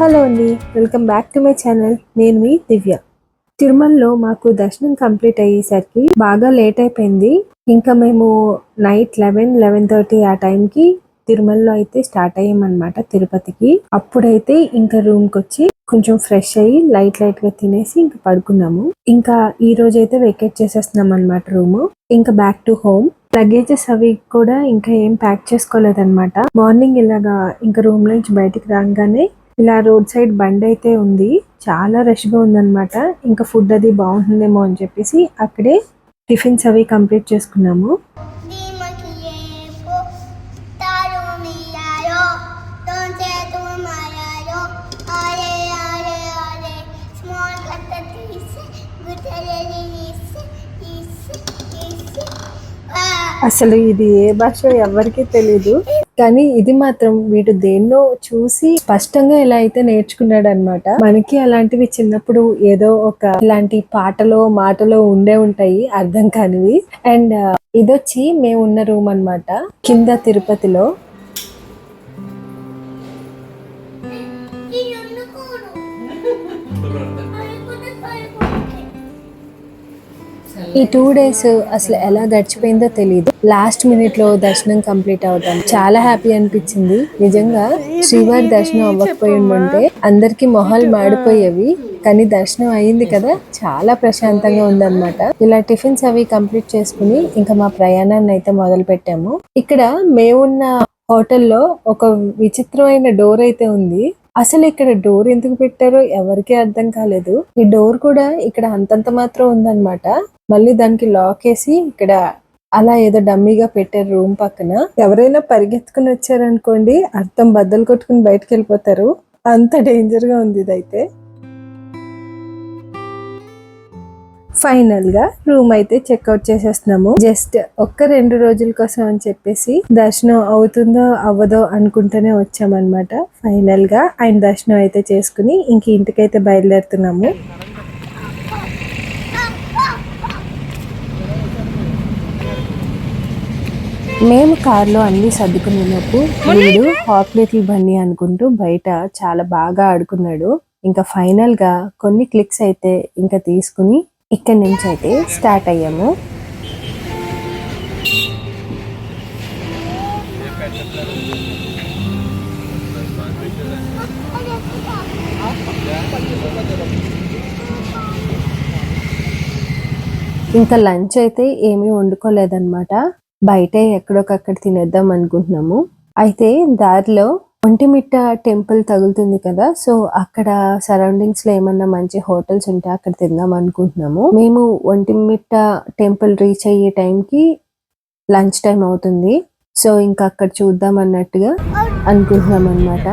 Hello అండి welcome back to my channel. నేను మీ దివ్య. తిరుమలలో మాకు దర్శనం కంప్లీట్ అయ్యేసరికి బాగా లేట్ అయిపోయింది. ఇంకా మేము నైట్ లెవెన్ లెవెన్ థర్టీ ఆ టైంకి తిరుమలలో అయితే స్టార్ట్ అయ్యామన్నమాట తిరుపతికి. అప్పుడైతే ఇంకా రూమ్కి వచ్చి కొంచెం ఫ్రెష్ అయ్యి లైట్ లైట్గా తినేసి ఇంకా పడుకున్నాము. ఇంకా ఈ రోజు అయితే వెకేట్ చేసేస్తున్నాం అనమాట రూమ్. ఇంకా బ్యాక్ టు హోమ్. లగేజెస్ అవి కూడా ఇంకా ఏం ప్యాక్ చేసుకోలేదన్నమాట. మార్నింగ్ ఇలాగా ఇంకా రూమ్ నుంచి బయటికి రాగానే ఇలా రోడ్ సైడ్ బండి అయితే ఉంది. చాలా రష్గా ఉందన్నమాట. ఇంకా ఫుడ్ అది బాగుంటుందేమో అని చెప్పేసి అక్కడే టిఫిన్స్ అవి కంప్లీట్ చేసుకున్నాము. అసలు ఇది ఏ భాష ఎవరికీ తెలీదు. కానీ ఇది మాత్రం వీడు దేన్నో చూసి స్పష్టంగా ఇలా అయితే నేర్చుకున్నాడు అనమాట మనకి అలాంటివి చిన్నప్పుడు ఏదో ఒక ఇలాంటి పాటలో మాటలో ఉండే ఉంటాయి అర్థం కానివి. అండ్ ఇదొచ్చి మేము ఉన్న రూమ్ అన్నమాట. కింద తిరుపతిలో. ఈ టూ డేస్ అసలు ఎలా గడిచిపోయిందో తెలియదు లాస్ట్ మినిట్లో దర్శనం కంప్లీట్ అవడం చాలా హ్యాపీ అనిపించింది. నిజంగా శ్రీవారి దర్శనం అవ్వకపోయి ఉంటే అందరికి మొహాలు మాడిపోయేవి కానీ దర్శనం అయింది కదా చాలా ప్రశాంతంగా ఉందన్నమాట. ఇలా టిఫిన్స్ అవి కంప్లీట్ చేసుకుని ఇంకా మా ప్రయాణాన్ని అయితే మొదలు పెట్టాము. ఇక్కడ మేమున్న హోటల్లో ఒక విచిత్రమైన డోర్ అయితే ఉంది. అసలు ఇక్కడ డోర్ ఎందుకు పెట్టారో ఎవరికీ అర్థం కాలేదు. ఈ డోర్ కూడా ఇక్కడ అంతంత మాత్రం ఉందన్నమాట. మళ్ళీ దానికి లాక్ వేసి ఇక్కడ అలా ఏదో డమ్మీగా పెట్టారు రూమ్ పక్కన. ఎవరైనా పరిగెత్తుకుని వచ్చారనుకోండి అర్థం బద్దలు కొట్టుకుని బయటకు వెళ్ళిపోతారు. అంత డేంజర్గా ఉంది ఇదైతే. ఫైనల్గా రూమ్ అయితే చెక్అవుట్ చేసేస్తున్నాము. జస్ట్ ఒక్క రెండు రోజుల కోసం అని చెప్పేసి దర్శనం అవుతుందో అవ్వదో అనుకుంటూనే వచ్చామన్నమాట. ఫైనల్గా ఆయన దర్శనం అయితే చేసుకుని ఇంక ఇంటికైతే బయలుదేరుతున్నాము. మేము కార్లో అన్ని సర్దుకునేలోపు వీడు హాట్లెట్లు బండి అనుకుంటూ బయట చాలా బాగా ఆడుకున్నాడు. ఇంకా ఫైనల్గా కొన్ని క్లిక్స్ అయితే ఇంకా తీసుకుని ఇక్కడి నుంచి అయితే స్టార్ట్ అయ్యాము. ఇంకా లంచ్ అయితే ఏమీ వండుకోలేదన్నమాట. బయటే ఎక్కడొకక్కడ తినేద్దాం అనుకుంటున్నాము. అయితే దారిలో ఒంటిమిట్ట టెంపుల్ తగులుతుంది కదా సో అక్కడ సరౌండింగ్స్లో ఏమన్నా మంచి హోటల్స్ ఉంటే అక్కడ తిందాం అనుకుంటున్నాము. మేము ఒంటిమిట్ట టెంపుల్ రీచ్ అయ్యే టైంకి లంచ్ టైం అవుతుంది. సో ఇంకా అక్కడ చూద్దాం అన్నట్టుగా అనుకుంటున్నాం అనమాట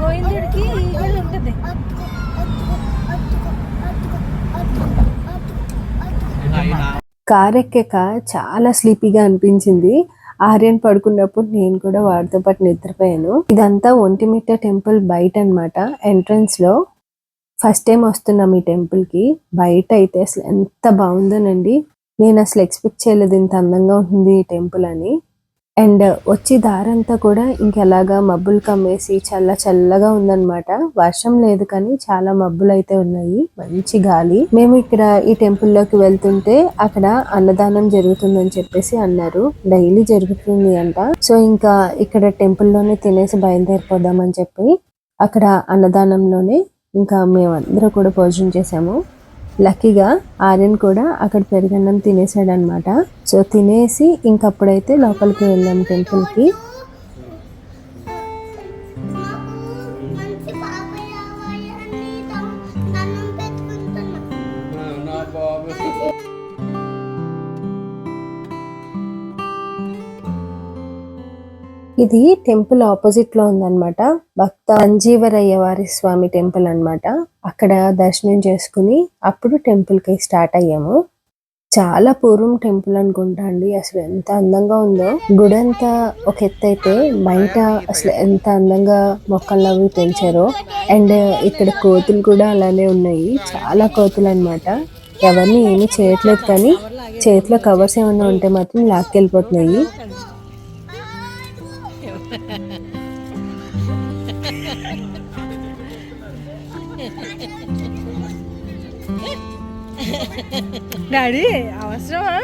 గోవిందుడికి ఈగలు ఉంటుంది. కార్ చాలా స్లీపీగా అనిపించింది. ఆర్యన్ పడుకున్నప్పుడు నేను కూడా వాడితో పాటు నిద్రపోయాను. ఇదంతా ఒంటిమిట్ట టెంపుల్ బయట అన్నమాట ఎంట్రన్స్లో ఫస్ట్ టైం వస్తున్నాం ఈ టెంపుల్కి. బయట అయితే అసలు ఎంత బాగుందోనండి. నేను అసలు ఎక్స్పెక్ట్ చేయలేదు ఇంత అందంగా ఉంటుంది ఈ టెంపుల్ అని. అండ్ వచ్చి దారంతా కూడా ఇంకెలాగా మబ్బులు కమ్మేసి చల్ల చల్లగా ఉందన్నమాట. వర్షం లేదు కానీ చాలా మబ్బులు అయితే ఉన్నాయి. మంచి గాలి. మేము ఇక్కడ ఈ టెంపుల్లోకి వెళ్తుంటే అక్కడ అన్నదానం జరుగుతుందని చెప్పేసి అన్నారు. డైలీ జరుగుతుంది అంట. సో ఇంకా ఇక్కడ టెంపుల్లోనే తినేసి బయలుదేరిపోదామని చెప్పి అక్కడ అన్నదానంలోనే ఇంకా మేమందరూ కూడా భోజనం చేసాము. లక్కీగా ఆర్యన్ కూడా అక్కడ పెరుగన్నం తినేసాడనమాట సో తినేసి ఇంకప్పుడైతే లోపలికి వెళ్ళాం టెంపుల్ ఇది టెంపుల్ ఆపోజిట్లో ఉందన్నమాట. భక్త సంజీవరయ్య వారి స్వామి టెంపుల్ అన్నమాట. అక్కడ దర్శనం చేసుకుని అప్పుడు టెంపుల్కి స్టార్ట్ అయ్యాము. చాలా పూర్వం టెంపుల్ అనుకుంటా అండి. అసలు ఎంత అందంగా ఉందో. గుడి అంతా ఒక ఎత్తు అయితే బయట అసలు ఎంత అందంగా మొక్కలు అవి పెంచారో. అండ్ ఇక్కడ కోతులు కూడా అలానే ఉన్నాయి. చాలా కోతులు అన్నమాట. ఎవరిని ఏమీ చేయట్లేదు కానీ చేతిలో కవర్స్ ఏమైనా ఉంటే మాత్రం లాక్కెళ్ళిపోతున్నాయి. డాడీ అవసరమా?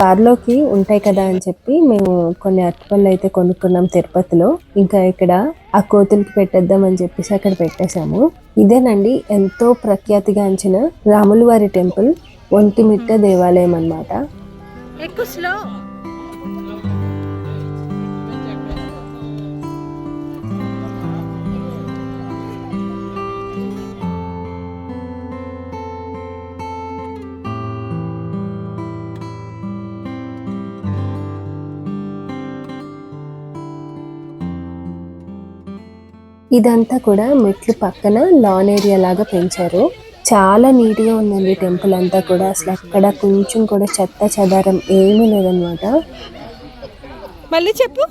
కార్లోకి ఉంటాయి కదా అని చెప్పి మేము కొన్ని అరటిపళ్ళు అయితే కొనుక్కున్నాం తిరుపతిలో. ఇంకా ఇక్కడ ఆ కోతులకి పెట్టేద్దాం అని చెప్పేసి అక్కడ పెట్టేశాము. ఇదేనండి ఎంతో ప్రఖ్యాతిగాంచిన రాముల వారి టెంపుల్ ఒంటిమిట్ట దేవాలయం అన్నమాట. ఎక్కువ ఇదంతా కూడా మెట్లు పక్కన లాన్ ఏరియా లాగా పెంచారు. చాలా నీట్గా ఉందండి టెంపుల్ అంతా కూడా. అసలు అక్కడ కొంచెం కూడా చెత్త చెదారం ఏమీ లేదనమాట మళ్ళీ చెప్పు.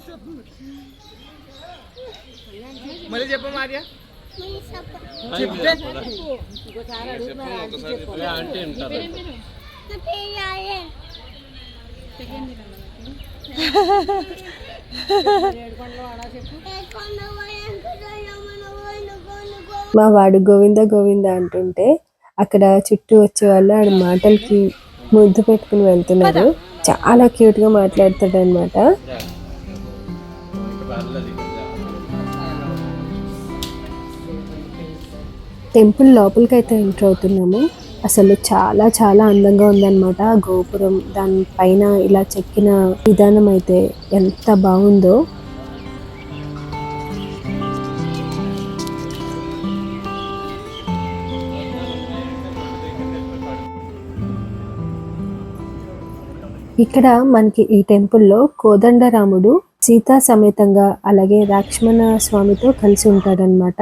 మీ సప- నా పేరు మా వాడు గోవింద గోవింద అంటుంటే అక్కడ చుట్టూ వచ్చే వాళ్ళు ఆడ మాటలకి ముద్దు పెట్టుకుని వెళ్తున్నారు. చాలా క్యూట్గా మాట్లాడతాడు అనమాట టెంపుల్ లోపలికి అయితే ఎంటర్ అవుతున్నాము. అసలు చాలా చాలా అందంగా ఉందన్నమాట గోపురం. దాని పైన ఇలా చెక్కిన విధానం అయితే ఎంత బాగుందో. ఇక్కడ మనకి ఈ టెంపుల్లో కోదండరాముడు సీతా సమేతంగా అలాగే లక్ష్మణ స్వామితో కలిసి ఉంటాడనమాట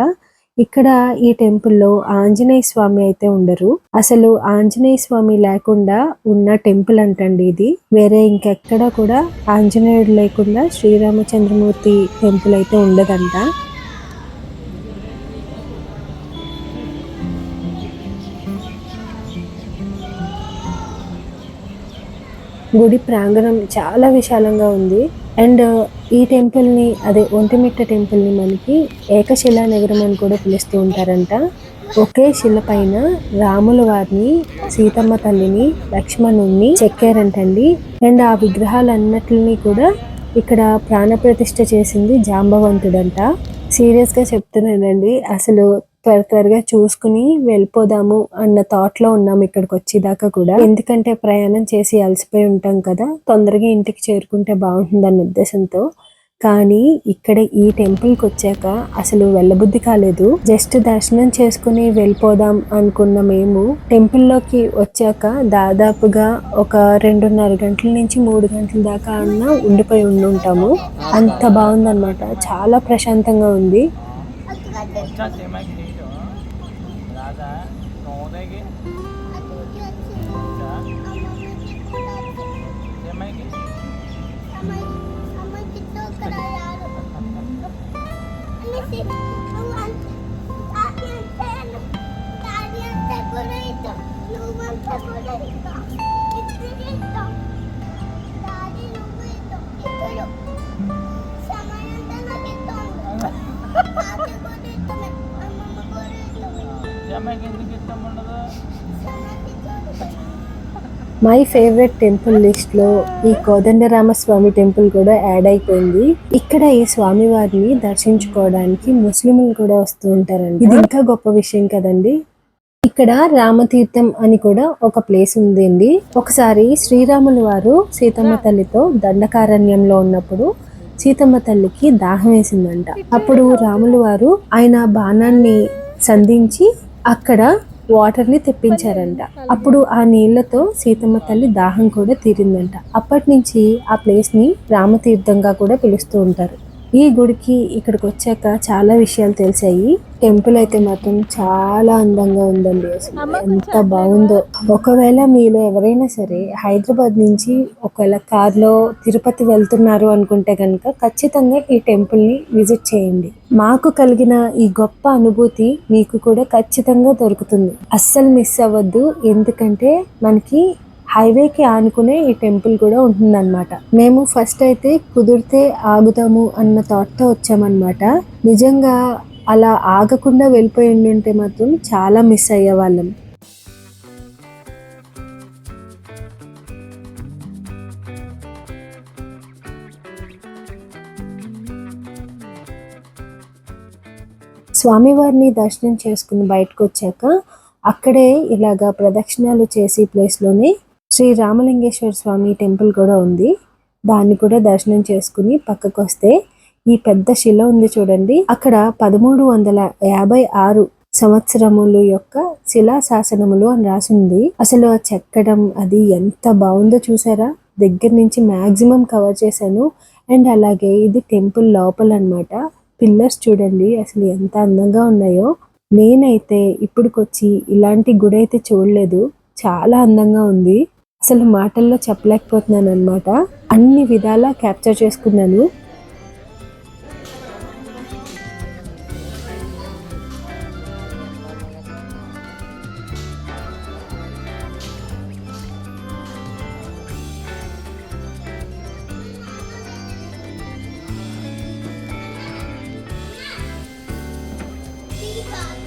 ఇక్కడ ఈ టెంపుల్లో ఆంజనేయ స్వామి అయితే ఉండరు. అసలు ఆంజనేయ స్వామి లేకుండా ఉన్న టెంపుల్ అంటండి ఇది. వేరే ఇంకెక్కడ కూడా ఆంజనేయుడు లేకుండా శ్రీరామచంద్రమూర్తి టెంపుల్ అయితే ఉండదంట. గుడి ప్రాంగణం చాలా విశాలంగా ఉంది. అండ్ ఈ టెంపుల్ని అదే ఒంటిమిట్ట టెంపుల్ని మనకి ఏకశిలా నగరం అని కూడా పిలుస్తూ ఉంటారంట. ఒకే శిల పైన రాముల వారిని సీతమ్మ తల్లిని లక్ష్మణుణ్ణి చెక్కారంటండి. అండ్ ఆ విగ్రహాలన్నిటిని కూడా ఇక్కడ ప్రాణప్రతిష్ఠ చేసింది జాంబవంతుడంట. సీరియస్గా చెప్తున్నానండి. అసలు త్వర త్వరగా చూసుకుని వెళ్ళిపోదాము అన్న థాట్లో ఉన్నాము ఉన్నాం ఇక్కడికి వచ్చేదాకా కూడా. ఎందుకంటే ప్రయాణం చేసి అలసిపోయి ఉంటాం కదా తొందరగా ఇంటికి చేరుకుంటే బాగుంటుందన్న ఉద్దేశంతో. కానీ ఇక్కడ ఈ టెంపుల్కి వచ్చాక అసలు వెళ్ళబుద్ధి కాలేదు. జస్ట్ దర్శనం చేసుకుని వెళ్ళిపోదాం అనుకున్న మేము టెంపుల్లోకి వచ్చాక దాదాపుగా ఒక రెండున్నర గంటల నుంచి మూడు గంటల దాకా అన్న ఉండిపోయి ఉండుంటాము. అంత బాగుందన్నమాట. చాలా ప్రశాంతంగా ఉంది. మై ఫేవరెట్ టెంపుల్ లిస్ట్లో ఈ కోదండరామ స్వామి టెంపుల్ కూడా యాడ్ అయిపోయింది. ఇక్కడ ఈ స్వామి వారిని దర్శించుకోవడానికి ముస్లింలు కూడా వస్తూ ఉంటారండి. ఇది ఇంకా గొప్ప విషయం కదండి. ఇక్కడ రామతీర్థం అని కూడా ఒక ప్లేస్ ఉందండి. ఒకసారి శ్రీరాములు వారు సీతమ్మ తల్లితో దండకారణ్యంలో ఉన్నప్పుడు సీతమ్మ తల్లికి దాహం వేసిందంట. అప్పుడు రాములు వారు ఆయన బాణాన్ని సంధించి అక్కడ వాటర్ని తెప్పించారంట. అప్పుడు ఆ నీళ్ళతో సీతమ్మ తల్లి దాహం కూడా తీరిందంట. అప్పటి నుంచి ఆ ప్లేస్ని రామతీర్థంగా కూడా పిలుస్తూ ఉంటారు. ఈ గుడికి ఇక్కడికి వచ్చాక చాలా విషయాలు తెలిసాయి. టెంపుల్ అయితే మాత్రం చాలా అందంగా ఉందండి అసలు. ఎంత బాగుందో. ఒకవేళ మీలో ఎవరైనా సరే హైదరాబాద్ నుంచి ఒకవేళ కార్లో తిరుపతి వెళ్తున్నారు అనుకుంటే కనుక ఖచ్చితంగా ఈ టెంపుల్ని విజిట్ చేయండి. మాకు కలిగిన ఈ గొప్ప అనుభూతి మీకు కూడా ఖచ్చితంగా దొరుకుతుంది. అస్సలు మిస్ అవ్వద్దు. ఎందుకంటే మనకి హైవేకి ఆనుకునే ఈ టెంపుల్ కూడా ఉంటుందన్నమాట. మేము ఫస్ట్ అయితే కుదిరితే ఆగుతాము అన్న థాట్తో వచ్చామన్నమాట. నిజంగా అలా ఆగకుండా వెళ్ళిపోయి ఉంటే మాత్రం చాలా మిస్ అయ్యేవాళ్ళం. స్వామివారిని దర్శనం చేసుకుని బయటకు వచ్చాక అక్కడే ఇలాగా ప్రదక్షిణాలు చేసే ప్లేస్లోనే శ్రీ రామలింగేశ్వర స్వామి టెంపుల్ కూడా ఉంది. దాన్ని కూడా దర్శనం చేసుకుని పక్కకు వస్తే ఈ పెద్ద శిల ఉంది చూడండి. అక్కడ పదమూడు వందల యాభై ఆరు సంవత్సరములు యొక్క శిలా శాసనములు అని రాసింది అసలు ఆ చెక్కడం అది ఎంత బాగుందో చూసారా? దగ్గర నుంచి మాక్సిమం కవర్ చేశాను. అండ్ అలాగే ఇది టెంపుల్ లోపల అన్నమాట. పిల్లర్స్ చూడండి అసలు ఎంత అందంగా ఉన్నాయో. నేనైతే ఇప్పుడుకొచ్చి ఇలాంటి గుడి అయితే చూడలేదు. చాలా అందంగా ఉంది. అసలు మాటల్లో చెప్పలేకపోతున్నాను అనమాట అన్ని విధాలా క్యాప్చర్ చేసుకున్నాను Bye.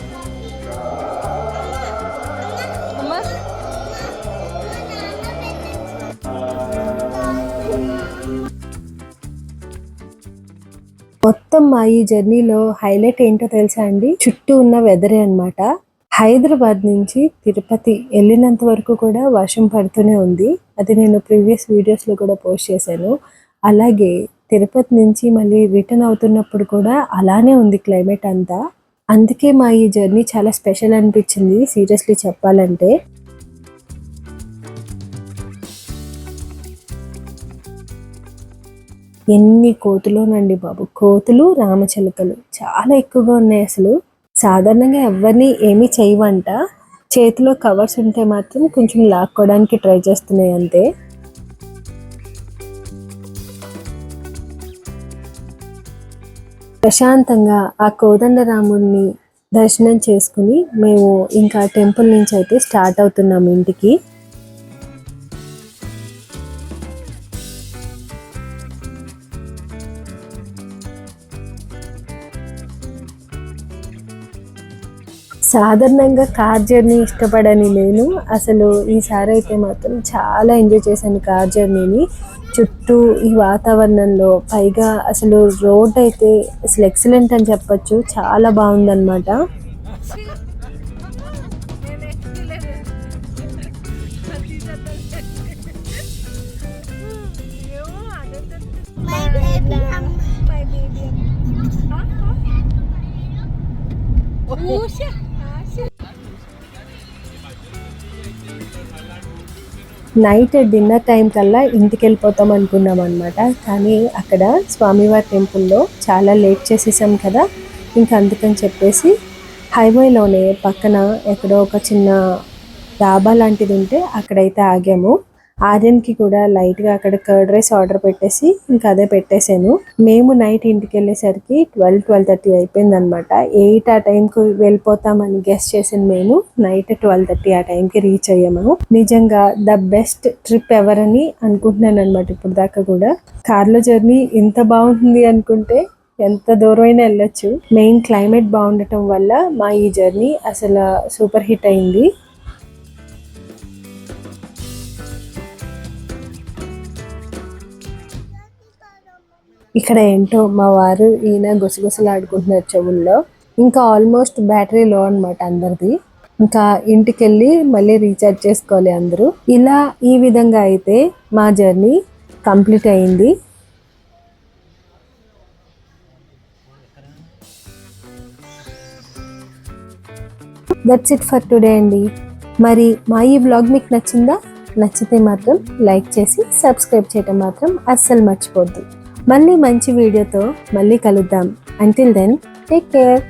మొత్తం మా ఈ జర్నీలో హైలైట్ ఏంటో తెలుసా అండి? చుట్టూ ఉన్న వెదరే అన్నమాట. హైదరాబాద్ నుంచి తిరుపతి వెళ్ళినంత వరకు కూడా వర్షం పడుతూనే ఉంది. అది నేను ప్రీవియస్ వీడియోస్లో కూడా పోస్ట్ చేశాను. అలాగే తిరుపతి నుంచి మళ్ళీ రిటర్న్ అవుతున్నప్పుడు కూడా అలానే ఉంది క్లైమేట్ అంతా. అందుకే మా ఈ జర్నీ చాలా స్పెషల్ అనిపించింది సీరియస్లీ చెప్పాలంటే. ఎన్ని కోతులోనండి బాబు. కోతులు రామచిలుకలు చాలా ఎక్కువగా ఉన్నాయి అసలు. సాధారణంగా ఎవరిని ఏమీ చేయవంట. చేతిలో కవర్స్ ఉంటే మాత్రం కొంచెం లాక్కోవడానికి ట్రై చేస్తున్నాయి అంతే. ప్రశాంతంగా ఆ కోదండరాముడిని దర్శనం చేసుకుని మేము ఇంకా టెంపుల్ నుంచి అయితే స్టార్ట్ అవుతున్నాము ఇంటికి. సాధారణంగా కార్ జర్నీ ఇష్టపడని నేను. అసలు ఈసారి అయితే మాత్రం చాలా ఎంజాయ్ చేశాను కార్ జర్నీని. చుట్టూ ఈ వాతావరణంలో పైగా అసలు రోడ్ అయితే అసలు ఎక్సలెంట్ అని చెప్పొచ్చు. చాలా బాగుందన్నమాట. నేను ఎక్కలేదు నైట్ డిన్నర్ టైం కల్లా ఇంటికి వెళ్ళిపోతాం అనుకున్నాం అనమాట కానీ అక్కడ స్వామివారి టెంపుల్లో చాలా లేట్ చేసేసాం కదా. ఇంకా అందుకని చెప్పేసి హైవేలోనే పక్కన ఎక్కడో ఒక చిన్న డాబా లాంటిది ఉంటే అక్కడైతే ఆగాము. ఆర్యన్కి కూడా లైట్గా అక్కడ కర్డ్ రైస్ ఆర్డర్ పెట్టేసి ఇంకా అదే పెట్టేశాను. మేము నైట్ ఇంటికి వెళ్ళేసరికి ట్వెల్వ్ ట్వెల్వ్ థర్టీ అయిపోయింది అనమాట ఎయిట్ ఆ టైంకి వెళ్ళిపోతామని గెస్ట్ చేసిన మేము నైట్ ట్వెల్వ్ థర్టీ ఆ టైంకి రీచ్ అయ్యాము. నిజంగా ద బెస్ట్ ట్రిప్ ఎవరని అనుకుంటున్నాను అనమాట ఇప్పుడు దాకా కూడా. కార్లో జర్నీ ఇంత బాగుంటుంది అనుకుంటే ఎంత దూరమైనా వెళ్ళొచ్చు. మెయిన్ క్లైమేట్ బాగుండటం వల్ల మా ఈ జర్నీ అసలు సూపర్ హిట్ అయింది. ఇక్కడ ఏంటో మా వారు ఈయన గుసగుసలాడుకుంటున్నారు చెవుల్లో. ఇంకా ఆల్మోస్ట్ బ్యాటరీ లో అన్నమాట అందరిది. ఇంకా ఇంటికి వెళ్ళి మళ్ళీ రీఛార్జ్ చేసుకోవాలి అందరూ. ఇలా ఈ విధంగా అయితే మా జర్నీ కంప్లీట్ అయింది. దట్స్ ఇట్ ఫర్ టుడే అండి. మరి మా ఈ వ్లాగ్ మీకు నచ్చిందా? నచ్చితే మాత్రం లైక్ చేసి సబ్స్క్రైబ్ చేయటం మాత్రం అస్సలు మర్చిపోద్దు. మళ్ళీ మంచి వీడియోతో మళ్ళీ కలుద్దాం. Until then take care